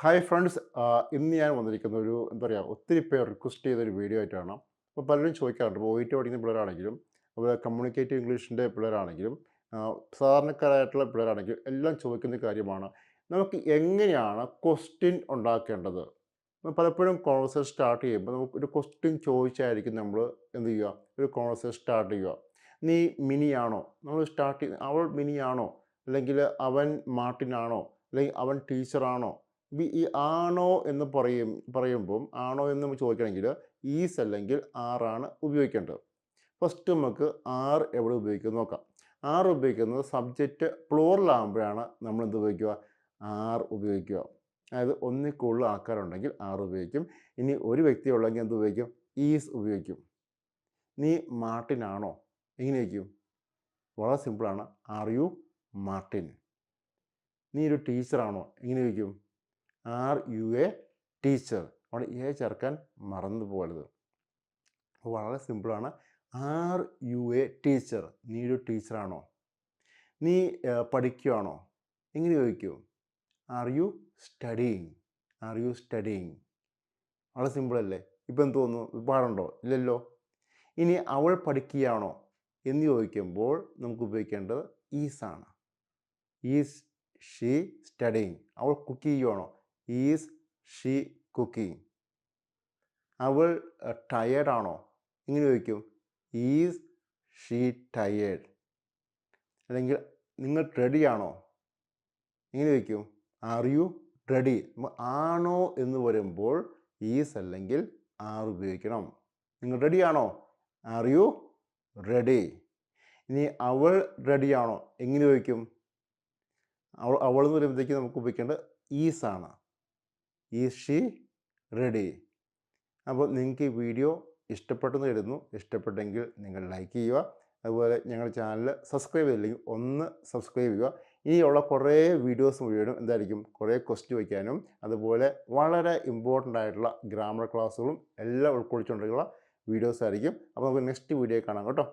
Hi friends ഇന്ന് ഞാൻ വന്നിരിക്കുന്ന ഒരു എന്താ പറയുക ഒത്തിരി പേർ റിക്വസ്റ്റ് ചെയ്ത ഒരു വീഡിയോ ആയിട്ടാണ്. അപ്പോൾ പലരും ചോദിക്കാറുണ്ട്. ഇപ്പോൾ ഒയിറ്റ് പഠിക്കുന്ന പിള്ളേരാണെങ്കിലും അതുപോലെ കമ്മ്യൂണിക്കേറ്റീവ് ഇംഗ്ലീഷിന്റെ പിള്ളേരാണെങ്കിലും സാധാരണക്കാരായിട്ടുള്ള പിള്ളേരാണെങ്കിലും എല്ലാം ചോദിക്കുന്ന കാര്യമാണ്. നമുക്ക് എങ്ങനെയാണ് ക്വസ്റ്റ്യൻ ഉണ്ടാക്കേണ്ടത്? പലപ്പോഴും കോൺവെർസേഷൻ സ്റ്റാർട്ട് ചെയ്യുമ്പോൾ നമുക്ക് ഒരു ക്വസ്റ്റ്യൻ ചോദിച്ചായിരിക്കും നമ്മൾ എന്ത് ചെയ്യുക? ഒരു കോൺവെർസേഷൻ സ്റ്റാർട്ട് ചെയ്യുക. നീ മിനിയാണോ നമ്മൾ സ്റ്റാർട്ട് ചെയ്യുന്ന അവൾ മിനിയാണോ അല്ലെങ്കിൽ അവൻ മാർട്ടിനാണോ അല്ലെങ്കിൽ അവൻ ടീച്ചറാണോ ഈ ആണോ എന്ന് പറയും പറയുമ്പം ആണോ എന്ന് നമ്മൾ ചോദിക്കണമെങ്കിൽ ഈസ് അല്ലെങ്കിൽ ആറാണ് ഉപയോഗിക്കേണ്ടത്. ഫസ്റ്റ് നമുക്ക് ആർ എവിടെ ഉപയോഗിക്കും നോക്കാം. ആർ ഉപയോഗിക്കുന്നത് സബ്ജക്റ്റ് പ്ലോറിലാകുമ്പോഴാണ് നമ്മൾ എന്ത് ഉപയോഗിക്കുക? ആർ ഉപയോഗിക്കുക. അതായത് ഒന്നിൽ കൂടുതൽ ആൾക്കാരുണ്ടെങ്കിൽ ആർ ഉപയോഗിക്കും. ഇനി ഒരു വ്യക്തി ഉള്ളെങ്കിൽ എന്ത് ഉപയോഗിക്കും? ഈസ് ഉപയോഗിക്കും. നീ മാർട്ടിൻ ആണോ? എങ്ങനെയായിരിക്കും വളരെ സിമ്പിളാണ് ആർ യു മാർട്ടിൻ? നീ ഒരു ടീച്ചറാണോ? എങ്ങനെ വയ്ക്കും ആർ യു എ ടീച്ചർ. അവിടെ എ ചേർക്കാൻ മറന്നു പോകരുത്. വളരെ സിമ്പിളാണ് ആർ യു എ ടീച്ചർ. നീ ഒരു ടീച്ചറാണോ നീ പഠിക്കുകയാണോ എങ്ങനെ ചോദിക്കൂ. Are you studying are you studying വളരെ സിമ്പിളല്ലേ ഇപ്പം എന്ത് തോന്നുന്നു? പാടുണ്ടോ? ഇല്ലല്ലോ. ഇനി അവൾ പഠിക്കുകയാണോ? എന്ന് ചോദിക്കുമ്പോൾ നമുക്ക് ഉപയോഗിക്കേണ്ടത് ഈസാണ് ഈസ് ഷീ സ്റ്റഡിങ് അവൾ കുക്ക് ചെയ്യുവാണോ? ഈസ് ഷീ കുക്കിംഗ് അവൾ ടയേർഡ് ആണോ എങ്ങനെ ചോദിക്കും. Is she tired. അല്ലെങ്കിൽ നിങ്ങൾ റെഡിയാണോ? ഇങ്ങനെ ചോദിക്കും. Are you ready? ആണോ എന്ന് വരുമ്പോൾ ഈസ് അല്ലെങ്കിൽ ആർ ഉപയോഗിക്കണം. നിങ്ങൾ റെഡിയാണോ? Are you ready? ഇനി അവൾ റെഡിയാണോ? എങ്ങനെ ചോദിക്കും? അവൾ അവൾ എന്ന് പറയുമ്പോഴത്തേക്ക് നമുക്ക് ഉപയോഗിക്കേണ്ടത് ഈസാണ്. ഈസ് ഷീ റെഡി അപ്പോൾ നിങ്ങൾക്ക് ഈ വീഡിയോ ഇഷ്ടപ്പെട്ടെന്ന് കരുതുന്നു. ഇഷ്ടപ്പെട്ടെങ്കിൽ നിങ്ങൾ ലൈക്ക് ചെയ്യുക. അതുപോലെ ഞങ്ങളുടെ ചാനൽ സബ്സ്ക്രൈബ് ചെയ്തില്ലെങ്കിൽ ഒന്ന് സബ്സ്ക്രൈബ് ചെയ്യുക. ഇനിയുള്ള കുറേ വീഡിയോസ് മുഴുവനും എന്തായിരിക്കും? കുറേ ക്വസ്റ്റ്യൻ വയ്ക്കാനും അതുപോലെ വളരെ ഇമ്പോർട്ടന്റ് ആയിട്ടുള്ള ഗ്രാമർ ക്ലാസ്സുകളും എല്ലാം ഉൾക്കൊള്ളിച്ചുകൊണ്ടുള്ള വീഡിയോസ് ആയിരിക്കും. അപ്പോൾ നമുക്ക് നെക്സ്റ്റ് വീഡിയോ കാണാം കേട്ടോ.